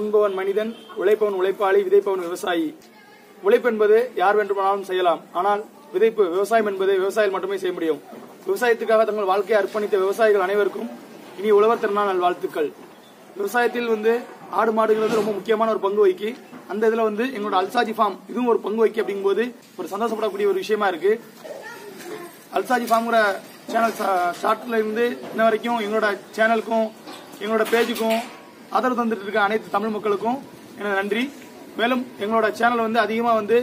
உண்பவன் மனிதன் உழைப்பவன் உழைப்பாளி விதைப்பவன் விவசாயி. உழைப்பு என்பது யார் வேண்டுமானாலும் செய்யலாம். ஆனால் விதைப்பு விவசாயம் என்பது விவசாயிகள் மட்டுமே செய்ய முடியும். விவசாயத்துக்காக தங்கள் வாழ்க்கையை அர்ப்பணித்த விவசாயிகள் அனைவருக்கும் இனி உழவர் திருநாள் நல்வாழ்த்துக்கள். விவசாயத்தில் வந்து ஆடு மாடுகள் வந்து ரொம்ப முக்கியமான ஒரு பங்கு வகிக்கு. அந்த இதுல வந்து எங்களோட அல்சாஜி ஃபார்ம் இதுவும் ஒரு பங்கு வகிக்கு அப்படிங்கும்போது ஒரு சந்தோஷப்படக்கூடிய ஒரு விஷயமா இருக்கு. அல்சாஜி ஃபார்ம்ங்கிற சேனல் ஸ்டார்ட்ல இருந்து இன்ன வரைக்கும் எங்களோட சேனலுக்கும் எங்களோட பேஜுக்கும் ஆதரவு தந்துட்டு இருக்க அனைத்து தமிழ் மக்களுக்கும் எனது நன்றி. மேலும் எங்களோட சேனல் வந்து அதிகமாக வந்து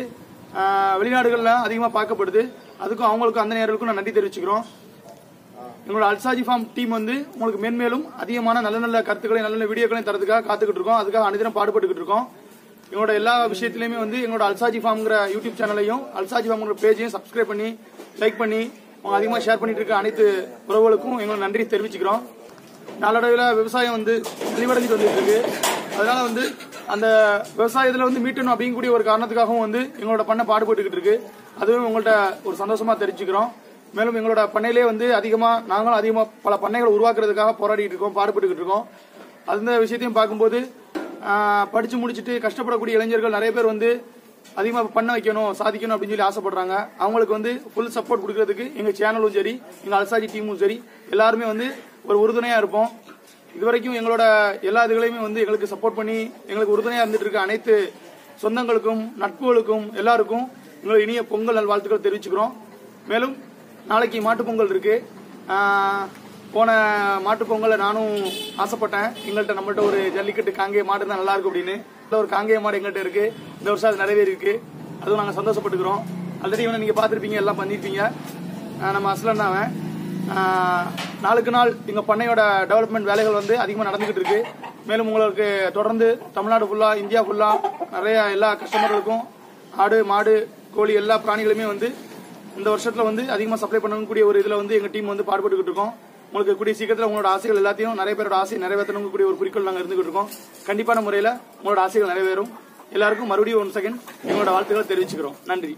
வெளிநாடுகளில் அதிகமாக பார்க்கப்படுது. அதுக்கும் அவங்களுக்கும் அந்த நேர்களுக்கும் நான் நன்றி தெரிவிச்சுக்கிறோம். எங்களோட அல்சாஜி ஃபார்ம் டீம் வந்து உங்களுக்கு மென்மேலும் அதிகமான நல்ல நல்ல கருத்துக்களையும் நல்ல நல்ல வீடியோக்களையும் தரதுக்காக காத்துக்கிட்டு இருக்கோம். அதுக்காக அனுதினம் பாடுபட்டுக்கிட்டு இருக்கோம். எங்களோட எல்லா விஷயத்திலையுமே வந்து எங்களோட அல்சாஜி ஃபார்ம்ங்கிற யூடியூப் சேனலையும் அல்சாஜி ஃபார்ம்ங்கிற பேஜையும் சப்ஸ்கிரைப் பண்ணி லைக் பண்ணி அவங்க அதிகமாக ஷேர் பண்ணிட்டு இருக்க அனைத்து உறவுகளுக்கும் எங்களோட நன்றி தெரிவிச்சுக்கிறோம். நாளடைவில் விவசாயம் வந்து தெளிவடைஞ்சிட்டு வந்துட்டு இருக்கு அதனால வந்து அந்த விவசாயத்துல வந்து மீட்டணும் அப்படிங்கக்கூடிய ஒரு காரணத்துக்காகவும் வந்து எங்களோட பண்ணை பாடுபட்டுக்கிட்டு இருக்கு. அதுவும் உங்கள்ட்ட ஒரு சந்தோஷமா தெரிஞ்சுக்கிறோம் மேலும் எங்களோட பண்ணையிலே வந்து அதிகமா நாங்களும் அதிகமா பல பண்ணைகளை உருவாக்குறதுக்காக போராடிட்டு இருக்கோம் பாடுபட்டுக்கிட்டு இருக்கோம். அந்த விஷயத்தையும் பார்க்கும்போது படித்து படிச்சு முடிச்சுட்டு கஷ்டப்படக்கூடிய இளைஞர்கள் நிறைய பேர் வந்து அதிகமாக பண்ண வைக்கணும் சாதிக்கணும் அப்படின்னு சொல்லி ஆசைப்படுறாங்க. அவங்களுக்கு வந்து ஃபுல் சப்போர்ட் கொடுக்கறதுக்கு எங்கள் சேனலும் சரி எங்கள் அல்சாஜி டீமும் சரி எல்லாருமே வந்து ஒரு உறுதுணையாக இருப்போம். இதுவரைக்கும் எங்களோட எல்லா இதுகளையுமே வந்து எங்களுக்கு சப்போர்ட் பண்ணி எங்களுக்கு உறுதுணையாக இருந்துட்டு இருக்க அனைத்து சொந்தங்களுக்கும் நட்புகளுக்கும் எல்லாருக்கும் எங்களை இனிய பொங்கல் நல்வாழ்த்துக்கள் தெரிவிச்சுக்கிறோம். மேலும் நாளைக்கு மாட்டுப்பொங்கல் இருக்கு. போன மாட்டுப்பொங்கலை நானும் ஆசைப்பட்டேன். எங்கள்கிட்ட நம்மள்ட்ட ஒரு ஜல்லிக்கட்டு காங்கே மாட்டு தான் நல்லா இருக்கும் அப்படின்னு. இந்த ஒரு காங்கேய மாடு எங்கிட்ட இருக்கு. இந்த வருஷம் அது நிறைவேறி இருக்கு அதுவும் நாங்க சந்தோஷப்பட்டுக்கிறோம். ஆல்ரெடி இவனை நீங்க பார்த்துருப்பீங்க எல்லாம் பண்ணிருப்பீங்க நம்ம அஸ்லன் தான் அவன். நாளுக்கு நாள் எங்க பண்ணையோட டெவலப்மெண்ட் வேலைகள் வந்து அதிகமா நடந்துகிட்டு இருக்கு. மேலும் உங்களுக்கு தொடர்ந்து தமிழ்நாடு ஃபுல்லா இந்தியா ஃபுல்லா நிறைய எல்லா கஸ்டமர்களுக்கும் ஆடு மாடு கோழி எல்லா பிராணிகளுமே வந்து இந்த வருஷத்துல வந்து அதிகமா சப்ளை பண்ணக்கூடிய ஒரு இதுல வந்து எங்க டீம் வந்து பாடுபட்டுக்கிட்டு இருக்கோம். உங்களுக்கு கூடிய சீக்கிரத்தில் உங்களோட ஆசைகள் எல்லாத்தையும் நிறைய பேரோட ஆசை நிறைவேற்றணும் கூடிய ஒரு குறிக்கோள் நாங்கள் இருந்துகிட்டு இருக்கோம். கண்டிப்பான முறையில் உங்களோட ஆசைகள் நிறைவேறும். எல்லாருக்கும் மறுபடியும் ஒன் செகண்ட் எங்களோட வாழ்த்துக்களை தெரிவிச்சுக்கிறோம். நன்றி.